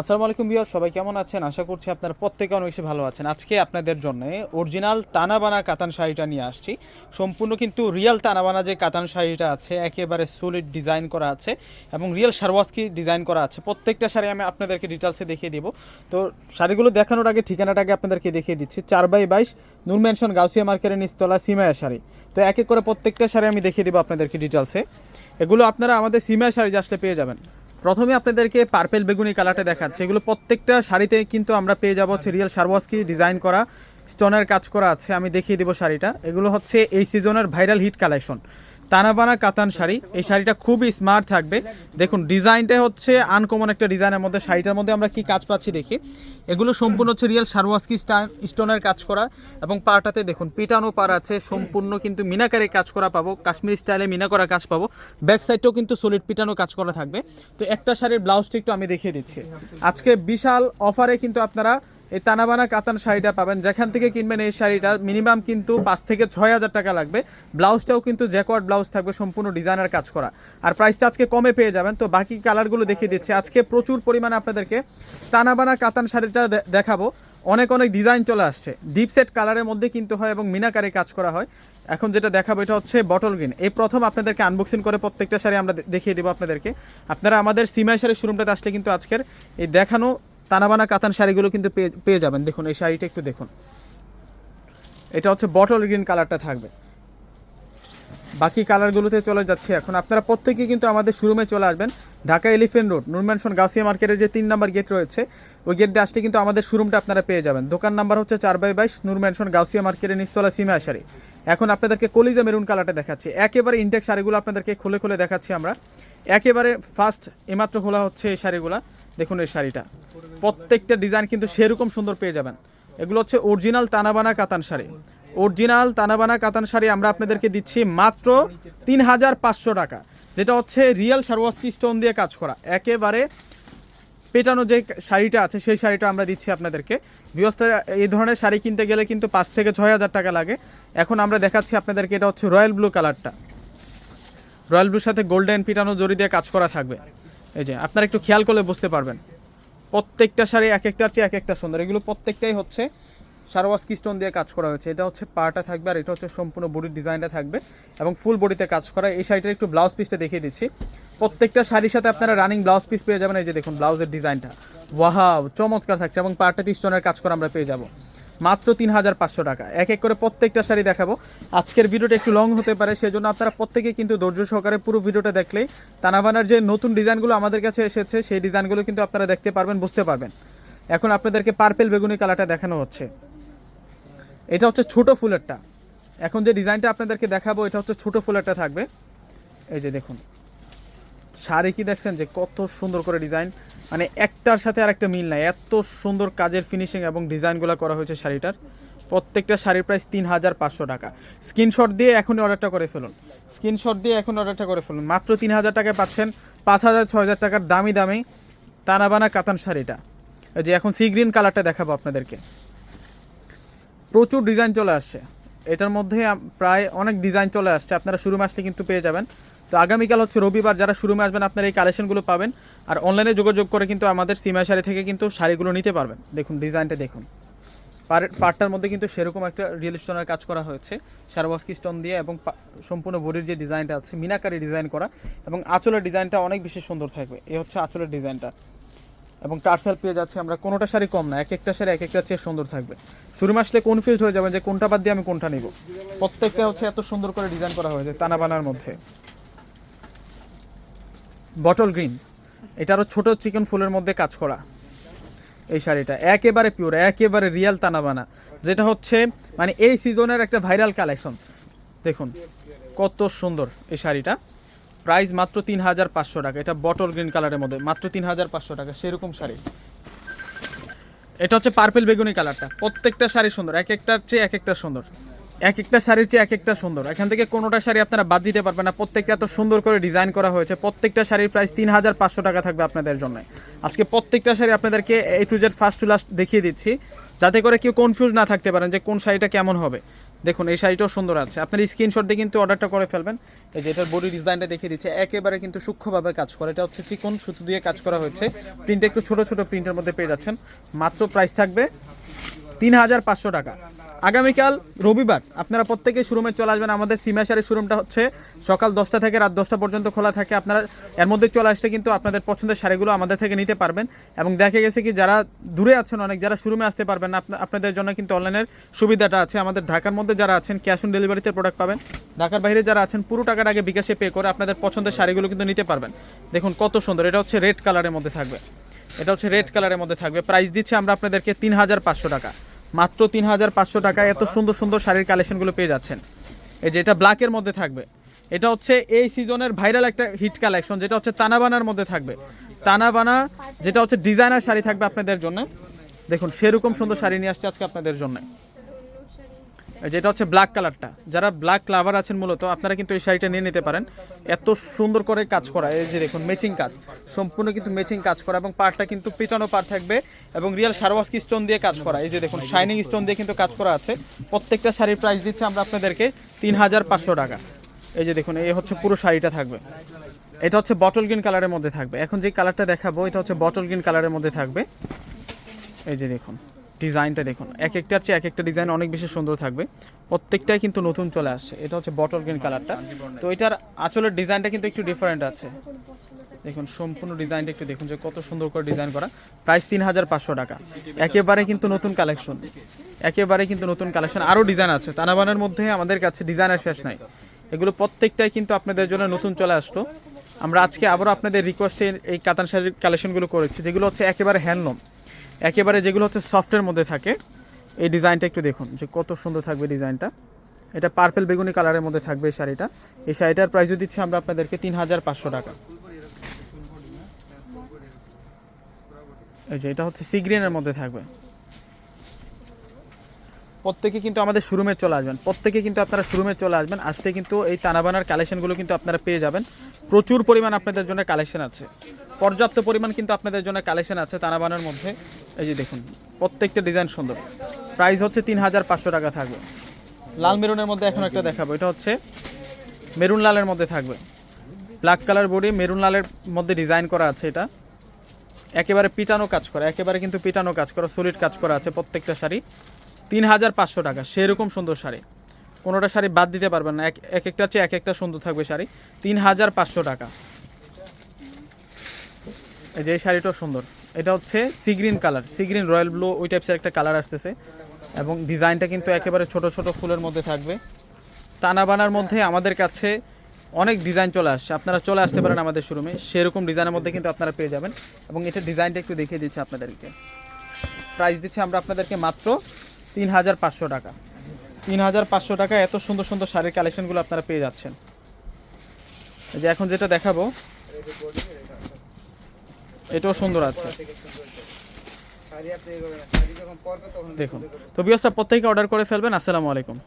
আসসালামু আলাইকুম বিয়ার সবাই কেমন আছেন? আশা করছি আপনারা প্রত্যেকে অনেক বেশি ভালো আছেন। আজকে আপনাদের জন্য অরিজিনাল তানাবানা কাতান শাড়িটা নিয়ে আসছি। সম্পূর্ণ কিন্তু রিয়েল তানাবানা যে কাতান শাড়িটা আছে, একেবারে সলিড ডিজাইন করা আছে এবং রিয়েল সারওয়াস্কি ডিজাইন করা আছে। প্রত্যেকটা শাড়ি আমি আপনাদেরকে ডিটেলসে দেখিয়ে দিব। তো শাড়িগুলো দেখানোর আগে ঠিকানাটাকে আপনাদেরকে দেখিয়ে দিচ্ছি। চার বাই বাইশ, নূর ম্যানশন, গাউসিয়া মার্কেটের নিচতলা সিমায়া শাড়ি। তো এক এক করে প্রত্যেকটা শাড়ি আমি দেখিয়ে দিব আপনাদেরকে ডিটেলসে এগুলো আপনারা আমাদের সিমায়া শাড়ি আসলে পেয়ে যাবেন। প্রথমে আপনাদেরকে পার্পেল বেগুনি কালারটা দেখাচ্ছে। এগুলো প্রত্যেকটা শাড়িতে কিন্তু আমরা পেয়ে যাব হচ্ছে রিয়েল সারওয়াস্কি ডিজাইন করা স্টোনের কাজ করা আছে। আমি দেখিয়ে দিব শাড়িটা। এগুলো হচ্ছে এই সিজনের ভাইরাল হিট কালেকশন তানাবানা কাতান শাড়ি। এই শাড়িটা খুবই স্মার্ট থাকবে। দেখুন ডিজাইনটা হচ্ছে আনকমন একটা ডিজাইনের মধ্যে। শাড়িটার মধ্যে আমরা কি কাজ পাচ্ছি দেখি। এগুলো সম্পূর্ণ হচ্ছে রিয়েল সারওয়াস্কি স্টোনের কাজ করা। এবং পাটাতে দেখুন, পিটানো পার আছে। সম্পূর্ণ কিন্তু মিনাকারে কাজ করা পাবো। কাশ্মীরি স্টাইলে মিনা করা কাজ পাবো। ব্যাক সাইডটাও কিন্তু সলিড পিটানো কাজ করা থাকবে। তো একটা শাড়ির ব্লাউজটা একটু আমি দেখিয়ে দিচ্ছি। আজকে বিশাল অফারে কিন্তু আপনারা এই তানাবানা কাতান শাড়িটা পাবেন। যেখান থেকে কিনবেন এই শাড়িটা, মিনিমাম কিন্তু পাঁচ থেকে ছয় হাজার টাকা লাগবে। ব্লাউজটাও কিন্তু জ্যাকওয়ার্ড ব্লাউজ থাকবে, সম্পূর্ণ ডিজাইনার কাজ করা। আর প্রাইসটা আজকে কমে পেয়ে যাবেন। তো বাকি কালারগুলো দেখিয়ে দিচ্ছি। আজকে প্রচুর পরিমাণে আপনাদেরকে তানাবানা কাতান শাড়িটা দেখাবো। অনেক অনেক ডিজাইন চলে আসছে। ডিপ সেট কালারের মধ্যে কিন্তু হয় এবং মিনাকারে কাজ করা হয়। এখন যেটা দেখাবো, এটা হচ্ছে বটল গ্রিন এই প্রথম আপনাদেরকে আনবক্সিং করে প্রত্যেকটা শাড়ি আমরা দেখিয়ে দেবো আপনাদেরকে। আপনারা আমাদের সিমাই শাড়ির শোরুমটাতে আসলে কিন্তু আজকের এই দেখানো তানাবানা কাতান শাড়িগুলো কিন্তু পেয়ে পেয়ে যাবেন। দেখুন, এই শাড়িটা একটু দেখুন। এটা হচ্ছে বটল গ্রিন কালারটা থাকবে। বাকি কালারগুলোতে চলে যাচ্ছে এখন। আপনারা প্রত্যেকে কিন্তু আমাদের শোরুমে চলে আসবেন। ঢাকা এলিফেন্ট রোড নুরম্যানশন গাউসিয়া মার্কেটের যে তিন নাম্বার গেট রয়েছে, ওই গেট দিয়ে আসলে কিন্তু আমাদের শোরুমটা আপনারা পেয়ে যাবেন। দোকান নাম্বার হচ্ছে চার বাই বাইশ নুরম্যানশন গাউসিয়া মার্কেটের নিস্তলা সিমা শাড়ি এখন আপনাদেরকে কলিজা মেরুন কালারটা দেখাচ্ছি। একেবারে ইনটেক শাড়িগুলো আপনাদেরকে খুলে খুলে দেখাচ্ছি আমরা। একেবারে ফার্স্ট এমাত্র খোলা হচ্ছে এই শাড়িগুলা। দেখুন এই শাড়িটা। প্রত্যেকটা ডিজাইন কিন্তু সেরকম সুন্দর পেয়ে যাবেন। এগুলো হচ্ছে অরিজিনাল তানাবানা কাতান শাড়ি। অরিজিনাল তানাবানা কাতান শাড়ি আমরা আপনাদেরকে দিচ্ছি মাত্র তিন হাজার পাঁচশো টাকা। যেটা হচ্ছে রিয়েল সারওয়াস্কি স্টোন দিয়ে কাজ করা। একেবারে পেটানো যে শাড়িটা আছে, সেই শাড়িটা আমরা দিচ্ছি আপনাদেরকে। বৃহস্পতি এই ধরনের শাড়ি কিনতে গেলে কিন্তু পাঁচ থেকে ছয় হাজার টাকা লাগে। এখন আমরা দেখাচ্ছি আপনাদেরকে এটা হচ্ছে রয়্যাল ব্লু কালারটা। রয়্যাল ব্লুর সাথে গোল্ডেন পিটানো জড়ি দিয়ে কাজ করা থাকবে। এই যে, আপনারা একটু খেয়াল করলে বুঝতে পারবেন। প্রত্যেকটা শাড়ি এক একটার চেয়ে এক একটা সুন্দর। এগুলো প্রত্যেকটাই হচ্ছে সারওয়াস্কি স্টোন দিয়ে কাজ করা হয়েছে। এটা হচ্ছে পাটা থাকবে আর এটা হচ্ছে সম্পূর্ণ বডির ডিজাইনটা থাকবে এবং ফুল বডিতে কাজ করা। এই শাড়িটার একটু ব্লাউজ পিসটা দেখিয়ে দিচ্ছি। প্রত্যেকটা শাড়ির সাথে আপনারা রানিং ব্লাউজ পিস পেয়ে যাবেন। এই যে দেখুন, ব্লাউজের ডিজাইনটা। ওয়াহাও চমৎকার থাকছে এবং পাটাতে স্টোনের কাজ করা আমরা পেয়ে যাব। মাত্র তিন হাজার পাঁচশো টাকা। এক এক করে প্রত্যেকটা শাড়ি দেখাবো। আজকের ভিডিওটা একটু লং হতে পারে, সেজন্য আপনারা প্রত্যেকে কিন্তু ধৈর্য সহকারে পুরো ভিডিওটা দেখলেই তানাবানার যে নতুন ডিজাইনগুলো আমাদের কাছে এসেছে, সেই ডিজাইনগুলো কিন্তু আপনারা দেখতে পারবেন, বুঝতে পারবেন। এখন আপনাদেরকে পার্পেল বেগুনি কালারটা দেখানো হচ্ছে। এটা হচ্ছে ছোটো ফুলেরটা। এখন যে ডিজাইনটা আপনাদেরকে দেখাবো, এটা হচ্ছে ছোটো ফুলেরটা থাকবে। এই যে দেখুন। শাড়ি কি দেখছেন যে কত সুন্দর করে ডিজাইন? মানে একটার সাথে আর একটা মিল নাই। এত সুন্দর কাজের ফিনিশিং এবং ডিজাইনগুলো করা হয়েছে শাড়িটার। প্রত্যেকটা শাড়ির প্রাইস তিন হাজার পাঁচশো টাকা। স্ক্রিনশট দিয়ে এখনই অর্ডারটা করে ফেলুন। স্ক্রিনশট দিয়ে এখন অর্ডারটা করে ফেলুন। মাত্র তিন হাজার টাকায় পাচ্ছেন পাঁচ হাজার ছ হাজার টাকার দামি দামি তানাবানা কাতান শাড়িটা। যে এখন সি গ্রিন কালারটা দেখাবো আপনাদেরকে। প্রচুর ডিজাইন চলে আসছে। এটার মধ্যে প্রায় অনেক ডিজাইন চলে আসছে। আপনারা শুরু আসলে কিন্তু পেয়ে যাবেন। তো আগামীকাল হচ্ছে রবিবার যারা শুরু আসবেন, আপনারা এই কালেকশনগুলো পাবেন। আর অনলাইনে যোগাযোগ করে কিন্তু আমাদের সিমা শাড়ি থেকে কিন্তু শাড়িগুলো নিতে পারবেন। দেখুন ডিজাইনটা দেখুন। পার- পাটটার মধ্যে কিন্তু সেরকম একটা রিয়েল স্টোনের কাজ করা হয়েছে। সারবাস্কি স্টোন দিয়ে এবং সম্পূর্ণ বডির যে ডিজাইনটা আছে, মিনাকারি ডিজাইন করা এবং আঁচলের ডিজাইনটা অনেক বেশি সুন্দর থাকবে। এই হচ্ছে আঁচলের ডিজাইনটা এবং টার্সেল পেয়ে যাচ্ছে আমরা। কোনোটা শাড়ি কম না, এক একটা শাড়ি, এক একটা চেয়ে সুন্দর থাকবে। শুরু আসলে কনফিউজ হয়ে যাবেন যে কোনটা বাদ দিয়ে আমি কোনটা নিব। প্রত্যেকটা হচ্ছে এত সুন্দর করে ডিজাইন করা হয়েছে তানাবানার মধ্যে। বটল গ্রিন এটারও ছোট চিকেন ফুলের মধ্যে কাজ করা। এই শাড়িটা একেবারে পিওর একেবারে রিয়েল তানাবানা যেটা হচ্ছে মানে এই সিজনের একটা ভাইরাল কালেকশন দেখুন, কত সুন্দর এই শাড়িটা। প্রাইস মাত্র তিন হাজার পাঁচশো টাকা। এটা বটল গ্রিন কালারের মধ্যে, মাত্র তিন হাজার পাঁচশো টাকা, সেরকম শাড়ি। এটা হচ্ছে পার্পেল বেগুনি কালারটা, প্রত্যেকটা শাড়ি সুন্দর, এক একটার চেয়ে এক একটা সুন্দর। এক একটা শাড়ির চেয়ে এক একটা সুন্দর। এখান থেকে কোনোটা শাড়ি আপনারা বাদ দিতে পারবেন না, প্রত্যেকটা এত সুন্দর করে ডিজাইন করা হয়েছে, প্রত্যেকটা শাড়ির প্রাইস তিন হাজার পাঁচশো টাকা থাকবে আপনাদের জন্য। আজকে প্রত্যেকটা শাড়ি আপনাদেরকে A to Z first to last দেখিয়ে দিচ্ছি, যাতে করে কেউ কনফিউজ না থাকতে পারেন যে কোন শাড়িটা কেমন হবে। দেখুন, এই শাড়িটাও সুন্দর আছে। আপনার স্ক্রিনশট দিয়ে কিন্তু অর্ডারটা করে ফেলবেন। এই যে এটার বডি ডিজাইনটা দেখিয়ে দিচ্ছে, একেবারে কিন্তু সূক্ষ্মভাবে কাজ করে। এটা হচ্ছে চিকন সুতো দিয়ে কাজ করা হয়েছে। প্রিন্ট একটু ছোট ছোট প্রিন্টের মধ্যে পেয়ে যাচ্ছেন। মাত্র প্রাইস থাকবে তিন হাজার পাঁচশো টাকা। আগামীকাল রবিবার আপনারা প্রত্যেকে শোরুমে চলে আসবেন। আমাদের সিমাশারের শোরুমটা হচ্ছে সকাল দশটা থেকে রাত দশটা পর্যন্ত খোলা থাকে। আপনারা এর মধ্যে চলে আসছে কিন্তু আপনাদের পছন্দের শাড়িগুলো আমাদের থেকে নিতে পারবেন এবং দেখা গেছে কি যারা দূরে আছেন অনেক, যারা শোরুমে আসতে পারবেন না আপনাদের জন্য কিন্তু অনলাইনের সুবিধাটা আছে। আমাদের ঢাকার মধ্যে যারা আছেন ক্যাশ অন ডেলিভারিতে প্রোডাক্ট পাবেন। ঢাকার বাইরে যারা আছেন, পুরো টাকার আগে বিকাশে পে করে আপনাদের পছন্দের শাড়িগুলো কিন্তু নিতে পারবেন। দেখুন কত সুন্দর, এটা হচ্ছে রেড কালারের মধ্যে থাকবে। এটা হচ্ছে রেড কালারের মধ্যে থাকবে। প্রাইস দিচ্ছে আমরা আপনাদেরকে তিন হাজার পাঁচশো টাকা। মাত্র তিন হাজার পাঁচশো টাকায় এত সুন্দর সুন্দর শাড়ির কালেকশনগুলো পেয়ে যাচ্ছেন। এই যে এটা ব্ল্যাকের মধ্যে থাকবে। এটা হচ্ছে এই সিজনের ভাইরাল একটা হিট কালেকশন যেটা হচ্ছে তানাবানার মধ্যে থাকবে। তানাবানা, যেটা হচ্ছে ডিজাইনার শাড়ি থাকবে আপনাদের জন্য। দেখুন, সেরকম সুন্দর শাড়ি নিয়ে আসছে আজকে আপনাদের জন্য। যেটা হচ্ছে ব্ল্যাক কালারটা যারা ব্ল্যাক লাভার আছেন মূলত, আপনারা কিন্তু এই শাড়িটা নিয়ে নিতে পারেন। এত সুন্দর করে কাজ করা, এই যে দেখুন ম্যাচিং কাজ। সম্পূর্ণ কিন্তু ম্যাচিং কাজ করা এবং পাড়টা কিন্তু পিটানো পাড় থাকবে এবং রিয়েল সারওয়াস্কি স্টোন দিয়ে কাজ করা। এই যে দেখুন শাইনিং স্টোন দিয়ে কিন্তু কাজ করা আছে। প্রত্যেকটা শাড়ির প্রাইস দিচ্ছে আমরা আপনাদেরকে তিন হাজার পাঁচশো টাকা। এই যে দেখুন, এই হচ্ছে পুরো শাড়িটা থাকবে। এটা হচ্ছে বটল গ্রিন কালারের মধ্যে থাকবে। এখন যে কালারটা দেখাবো, এটা হচ্ছে বটল গ্রিন কালারের মধ্যে থাকবে। এই যে দেখুন। ডিজাইনটা দেখুন, এক একটার চেয়ে এক একটা ডিজাইন অনেক বেশি সুন্দর থাকবে। প্রত্যেকটাই কিন্তু নতুন চলে আসছে। এটা হচ্ছে বটল গ্রিন কালারটা তো এটার আঁচলের ডিজাইনটা কিন্তু একটু ডিফারেন্ট আছে। দেখুন, সম্পূর্ণ ডিজাইনটা একটু দেখুন যে কত সুন্দর করে ডিজাইন করা। প্রাইস তিন হাজার পাঁচশো টাকা। একেবারে কিন্তু নতুন কালেকশন একেবারে কিন্তু নতুন কালেকশন আরও ডিজাইন আছে। তানাবানের মধ্যে আমাদের কাছে ডিজাইনের শেষ নাই। এগুলো প্রত্যেকটাই কিন্তু আপনাদের জন্য নতুন চলে আসলো। আমরা আজকে আবারও আপনাদের রিকোয়েস্টে এই কাতান শাড়ির কালেকশনগুলো করেছি, যেগুলো হচ্ছে একেবারে হ্যান্ডলুম একেবারে যেগুলো হচ্ছে সফটের মধ্যে থাকে, এই ডিজাইনটা একটু দেখুন, যে কত সুন্দর থাকবে ডিজাইনটা। এটা পার্পেল বেগুনি কালারের মধ্যে থাকবে এই শাড়িটা। এই শাড়িটার প্রাইসও দিচ্ছি আমরা আপনাদেরকে তিন হাজার পাঁচশো টাকা। এই যে এটা হচ্ছে সি গ্রিনের মধ্যে থাকবে। প্রত্যেকে কিন্তু আমাদের শোরুমে চলে আসবেন। প্রত্যেকে কিন্তু আপনারা শোরুমে চলে আসবেন, আসতে কিন্তু এই তানাবানার কালেকশনগুলো কিন্তু আপনারা পেয়ে যাবেন। প্রচুর পরিমাণ আপনাদের জন্য কালেকশন আছে। পর্যাপ্ত পরিমাণ কিন্তু আপনাদের জন্য কালেকশন আছে তানাবানার মধ্যে। এই যে দেখুন, প্রত্যেকটা ডিজাইন সুন্দর। প্রাইস হচ্ছে তিন হাজার পাঁচশো টাকা থাকবে। লাল মেরুনের মধ্যে এখন একটা দেখাবো। এটা হচ্ছে মেরুন লালের মধ্যে থাকবে। ব্ল্যাক কালার বডি মেরুন লালের মধ্যে ডিজাইন করা আছে এটা। একেবারে পিটানো কাজ করা, একেবারে কিন্তু পিটানো কাজ করা সলিড কাজ করা আছে প্রত্যেকটা শাড়ি। তিন হাজার পাঁচশো টাকা, সেরকম সুন্দর শাড়ি। কোনোটা শাড়ি বাদ দিতে পারবেন না। এক এক একটার চেয়ে এক একটা সুন্দর থাকবে শাড়ি। তিন হাজার পাঁচশো টাকা। যে শাড়িটাও সুন্দর। এটা হচ্ছে sea green colour sea green royal blue ওই টাইপসের একটা কালার আসতেছে। এবং ডিজাইনটা কিন্তু একেবারে ছোট ছোট ফুলের মধ্যে থাকবে। তানাবানার মধ্যে আমাদের কাছে অনেক ডিজাইন চলে আসছে। আপনারা চলে আসতে পারেন আমাদের শোরুমে সেরকম ডিজাইনের মধ্যে কিন্তু আপনারা পেয়ে যাবেন। এবং এটা ডিজাইনটা একটু দেখিয়ে দিচ্ছি আপনাদেরকে। প্রাইস দিচ্ছি আমরা আপনাদেরকে মাত্র তিন হাজার পাঁচশো টাকা। তিন হাজার পাঁচশো টাকা এত সুন্দর সুন্দর শাড়ির কালেকশনগুলো আপনারা পেয়ে যাচ্ছেন। যে এখন যেটা দেখাবো এটাও সুন্দর আছে। দেখুন। তো বিয়সটা প্রত্যেকে অর্ডার করে ফেলবেন। আসসালামু আলাইকুম।